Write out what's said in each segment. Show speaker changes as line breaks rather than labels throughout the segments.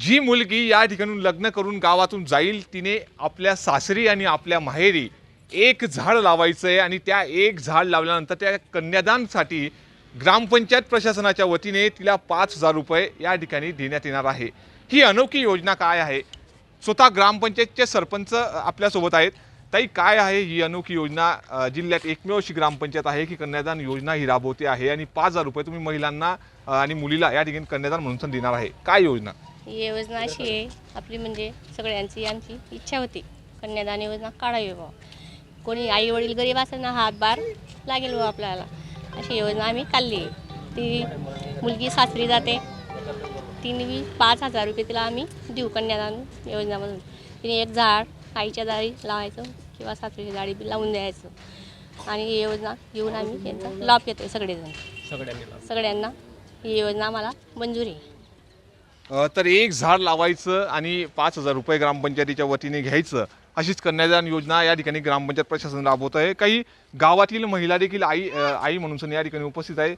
जी मुलगी या ठिकाणून लग्न करून गावातून जाईल तिने आपल्या सासरी आणि आपल्या माहेरी एक झाड लावायचं आहे आणि त्या एक झाड लावल्यानंतर त्या कन्यादानसाठी ग्रामपंचायत प्रशासनाच्या वतीने तिला पाच हजार रुपये या ठिकाणी देण्यात येणार आहे. ही अनोखी योजना काय आहे? स्वतः ग्रामपंचायतचे सरपंच आपल्यासोबत आहेत. ताई काय आहे ही अनोखी योजना? जिल्ह्यात एकमेव अशी ग्रामपंचायत आहे की कन्यादान योजना ही राबवते आहे आणि पाच हजार रुपये तुम्ही महिलांना आणि मुलीला या ठिकाणी कन्यादान म्हणून देणार आहे. काय योजना?
योजना अशी आहे. आपली म्हणजे सगळ्यांची आमची इच्छा होती. कन्यादान योजना काढावी बा कोणी आई वडील गरीब असेल ना हातभार लागेल बा आपल्याला. अशी योजना आम्ही काढली. आहे ती मुलगी सासरी जाते. तिने बी पाच हजार रुपये तिला आम्ही देऊ कन्यादान योजनामधून तिने एक झाड आईच्या दारी लावायचं किंवा सासरीच्या दारी बी लावून द्यायचं. आणि ही योजना घेऊन आम्ही यांचा लाभ घेतो सगळेजण. सगळ्यांना ही योजना आम्हाला मंजूर आहे.
तर एक झाड लावायचं आणि पाच हजार रुपये ग्रामपंचायतीच्या वतीने घ्यायचं अशीच कन्यादान योजना या ठिकाणी ग्रामपंचायत प्रशासन राबवत आहे. काही गावातील महिला देखील आई आई म्हणून या ठिकाणी उपस्थित आहे.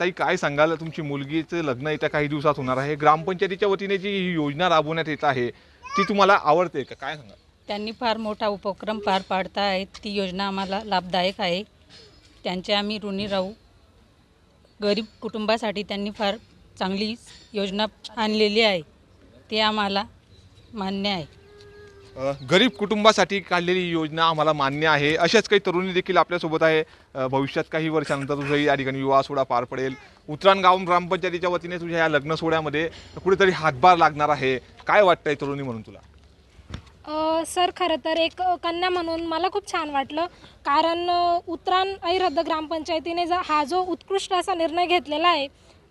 ताई काय सांगाल? तुमची मुलगीचं लग्न येत्या काही दिवसात होणार आहे. ग्रामपंचायतीच्या वतीने जी ही योजना राबवण्यात येत आहे ती तुम्हाला आवडते का? काय सांगाल?
त्यांनी फार मोठा उपक्रम पार पाडता आहेत ती योजना आम्हाला लाभदायक आहे. त्यांचे आम्ही ऋणी राहू. गरीब कुटुंबासाठी त्यांनी फार चांगली योजना आणलेली आहे. ते आम्हाला मान्य आहे.
अ, गरीब कुटुंबासाठी काढलेली ही योजना आम्हाला मान्य आहे. अशाच काही तरुणी देखील आपल्यासोबत आहे. अ, भविष्यात काही वर्षानंतर तुझं या ठिकाणी विवाह सोहळा पार पडेल. उतरान गाव ग्रामपंचायतीच्या वतीने तुझ्या या लग्न सोहळ्यामध्ये कुठेतरी हातभार लागणार आहे. काय वाटतंय तरुणी म्हणून तुला?
अ, सर खरं तर एक अ, कन्या म्हणून मला खूप छान वाटलं. कारण अ, उतरान ऐरद्द ग्रामपंचायतीने जा हा जो उत्कृष्ट असा निर्णय घेतलेला आहे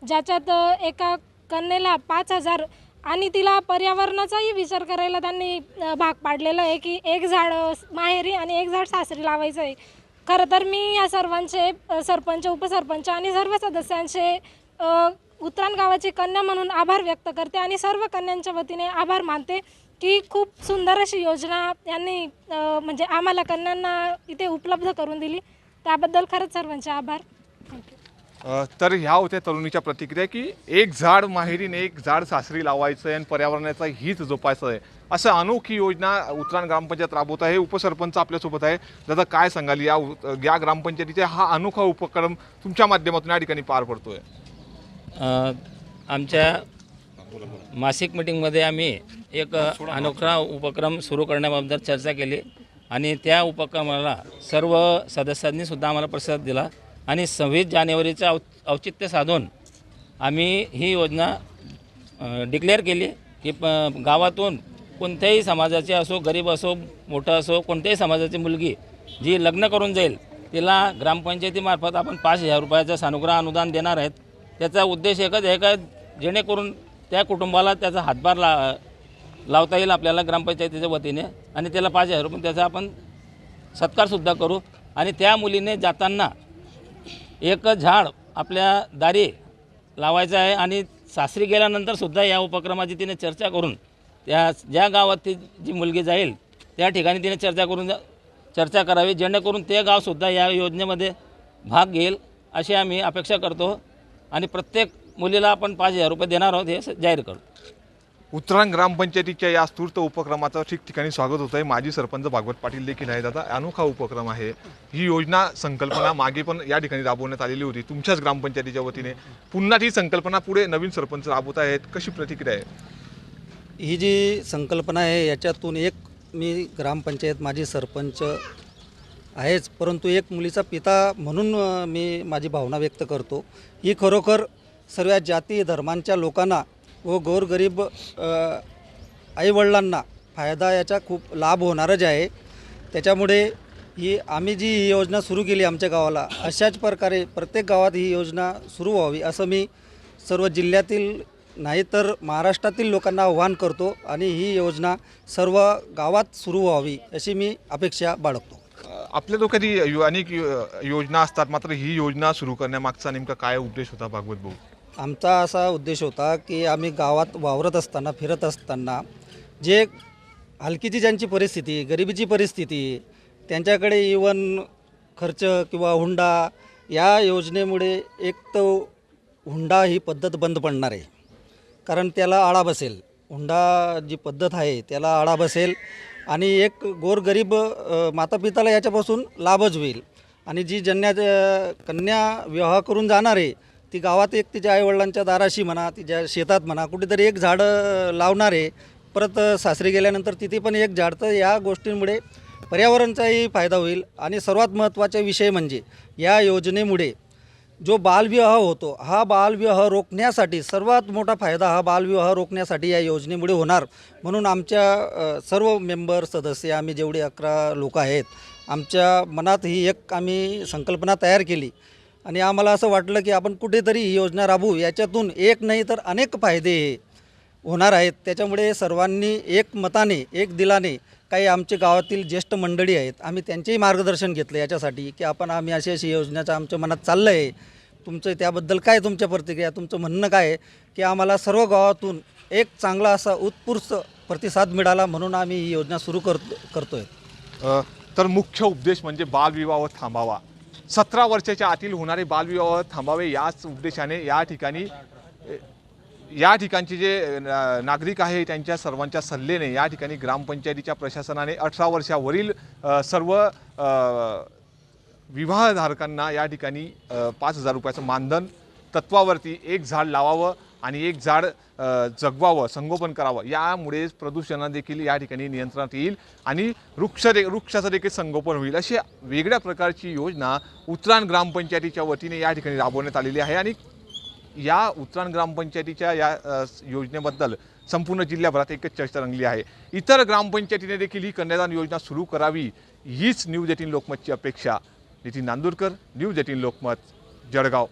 ज्याच्यात एका कन्येला पाच हजार आणि तिला पर्यावरणाचाही विचार करायला त्यांनी भाग पाडलेला आहे की एक झाड माहेरी आणि एक झाड सासरी लावायचं आहे. खरं तर मी या सर्वांचे सरपंच उपसरपंच आणि सर्व सदस्यांचे अ, गावाची कन्या म्हणून आभार व्यक्त करते आणि सर्व कन्यांच्या वतीने आभार मानते की खूप सुंदर अशी योजना यांनी म्हणजे आम्हाला कन्यांना इथे उपलब्ध करून दिली. त्याबद्दल खरंच सर्वांचे आभार.
तर ह्या होत्या तरुणीच्या प्रतिक्रिया की एक झाड माहेरीने एक झाड सासरी लावायचं आहे आणि पर्यावरणाचा हीच जोपायचं आहे असं अनोखी योजना उत्तराण ग्रामपंचायत राबवत आहे. उपसरपंच आपल्यासोबत आहे. दादा काय सांगाल? या उ- या ग्रामपंचायतीचा हा अनोखा उपक्रम तुमच्या माध्यमातून या ठिकाणी पार पडतो
आहे आमच्या मासिक मिटिंगमध्ये आम्ही एक अनोखा उपक्रम सुरू करण्याबद्दल चर्चा केली आणि त्या उपक्रमाला सर्व सदस्यांनी सुद्धा आम्हाला प्रतिसाद दिला. आणि सव्वीस जानेवारीचं औ औचित्य साधून आम्ही ही योजना डिक्लेअर केली की प गावातून कोणत्याही समाजाचे असो गरीब असो मोठं असो कोणत्याही समाजाची मुलगी जी लग्न करून जाईल तिला ग्रामपंचायतीमार्फत आपण पाच हजार रुपयाचं सानुग्रह अनुदान देणार आहेत. त्याचा उद्देश एकच आहे का जेणेकरून त्या कुटुंबाला त्याचा हातभार ला लावता येईल आपल्याला ग्रामपंचायतीच्या वतीने आणि त्याला पाच हजार रुपये त्याचा आपण सत्कारसुद्धा करू. आणि त्या मुलीने जाताना एक झाड आपल्या दारी लावायचं आहे आणि सासरी गेल्यानंतरसुद्धा या उपक्रमाची तिने चर्चा करून त्या ज्या गावात ती जी मुलगी जाईल त्या ठिकाणी तिने चर्चा करून चर्चा करावी जेणेकरून ते गावसुद्धा या योजनेमध्ये भाग घेईल अशी आम्ही अपेक्षा करतो. आणि प्रत्येक मुलीला आपण पाच हजार रुपये देणार आहोत हे जाहीर करतो.
उतराण ग्रामपंचायतीच्या या स्तूर्त उपक्रमाचं ठिकठिकाणी स्वागत होत आहे माजी सरपंच भागवत पाटील देखील आहेत. आता अनोखा उपक्रम आहे. ही योजना संकल्पना मागे पण या ठिकाणी राबवण्यात आलेली होती. तुमच्याच ग्रामपंचायतीच्या वतीने पुन्हा ती संकल्पना पुढे नवीन सरपंच राबवत आहेत. कशी प्रतिक्रिया आहे?
ही जी संकल्पना आहे याच्यातून एक मी ग्रामपंचायत माजी सरपंच आहेच. परंतु एक मुलीचा पिता म्हणून मी माझी भावना व्यक्त करतो. ही खरोखर सर्व जाती धर्मांच्या लोकांना व गोरगरीब आईवडिलांना फायदा याचा खूप लाभ होणारच आहे. त्याच्यामुळे ही आम्ही जी ही योजना सुरू केली आमच्या गावाला अशाच प्रकारे प्रत्येक गावात ही योजना सुरू व्हावी असं मी सर्व जिल्ह्यातील नाही तर महाराष्ट्रातील लोकांना आव्हान करतो आणि ही योजना सर्व गावात सुरू व्हावी अशी मी अपेक्षा बाळगतो.
आपल्या डोक्यात अनेक यो- योजना असतात मात्र ही योजना सुरू करण्यामागचा नेमका काय उद्देश होता भागवत भाऊ?
आमचा असा उद्देश होता की आम्ही गावात वावरत असताना फिरत असताना जे हलकीची ज्यांची परिस्थिती गरिबीची परिस्थिती त्यांच्याकडे इवन खर्च किंवा हुंडा या योजनेमुळे एक तर हुंडा ही पद्धत बंद पडणार आहे. कारण त्याला आळा बसेल. हुंडा जी पद्धत आहे त्याला आळा बसेल आणि एक गोरगरीब मातापिताला याच्यापासून लाभच होईल. आणि जी जन्या कन्या विवाह करून जाणार आहे ती गावात एक तिच्या आईवडिलांच्या दाराशी म्हणा तिच्या शेतात म्हणा कुठेतरी एक झाडं लावणार आहे परत सासरी गेल्यानंतर तिथे पण एक झाड. तर या गोष्टींमुळे पर्यावरणाचाही फायदा होईल आणि सर्वात महत्त्वाचा विषय म्हणजे या योजनेमुळे जो बालविवाह होतो हा बालविवाह रोखण्यासाठी सर्वात मोठा फायदा हा बालविवाह रोखण्यासाठी या योजनेमुळे होणार. म्हणून आमच्या सर्व मेंबर सदस्य आम्ही जेवढे अकरा लोक आहेत आमच्या मनात ही एक आम्ही संकल्पना तयार केली आणि आम्हाला असं वाटलं की आपण कुठेतरी ही योजना राबवू. याच्यातून एक नाही तर अनेक फायदे हे होणार आहेत. त्याच्यामुळे सर्वांनी एक मताने एक दिलाने काही आमचे गावातील ज्येष्ठ मंडळी आहेत आम्ही त्यांचेही मार्गदर्शन घेतलं याच्यासाठी की आपण आम्ही अशी अशी योजनेचं आमच्या मनात चाललं आहे तुमचं त्याबद्दल काय तुमच्या प्रतिक्रिया तुमचं म्हणणं काय आहे की आम्हाला सर्व गावातून एक चांगला असा उत्स्फूर्त प्रतिसाद मिळाला म्हणून आम्ही ही योजना सुरू करतो करतो आहे
तर मुख्य उद्देश म्हणजे बालविवाह थांबावा. सतरा वर्षाच्या आतील होणारे बालविवाह थांबावे याच उद्देशाने या ठिकाणी या ठिकाणचे जे ना- नागरिक आहे त्यांच्या सर्वांच्या सल्लेने या ठिकाणी ग्रामपंचायतीच्या प्रशासनाने अठरा वर्षावरील सर्व विवाहधारकांना या ठिकाणी पाच हजार रुपयाचं मानधन तत्वावरती एक झाड लावावं आणि एक झाड जगवावं संगोपन करावं. यामुळे प्रदूषणादेखील या ठिकाणी नियंत्रणात येईल आणि वृक्ष दे वृक्षाचं देखील संगोपन होईल अशी वेगळ्या प्रकारची योजना उत्राण ग्रामपंचायतीच्या वतीने या ठिकाणी राबवण्यात आलेली आहे आणि या उत्राण ग्रामपंचायतीच्या या योजनेबद्दल संपूर्ण जिल्ह्याभरात एकच चर्चा रंगली आहे. इतर ग्रामपंचायतीने देखील ही कन्यादान योजना सुरू करावी हीच न्यूज एटीन लोकमतची अपेक्षा. Nitin Nandurkar news eighteen Lokmat Jalgaon.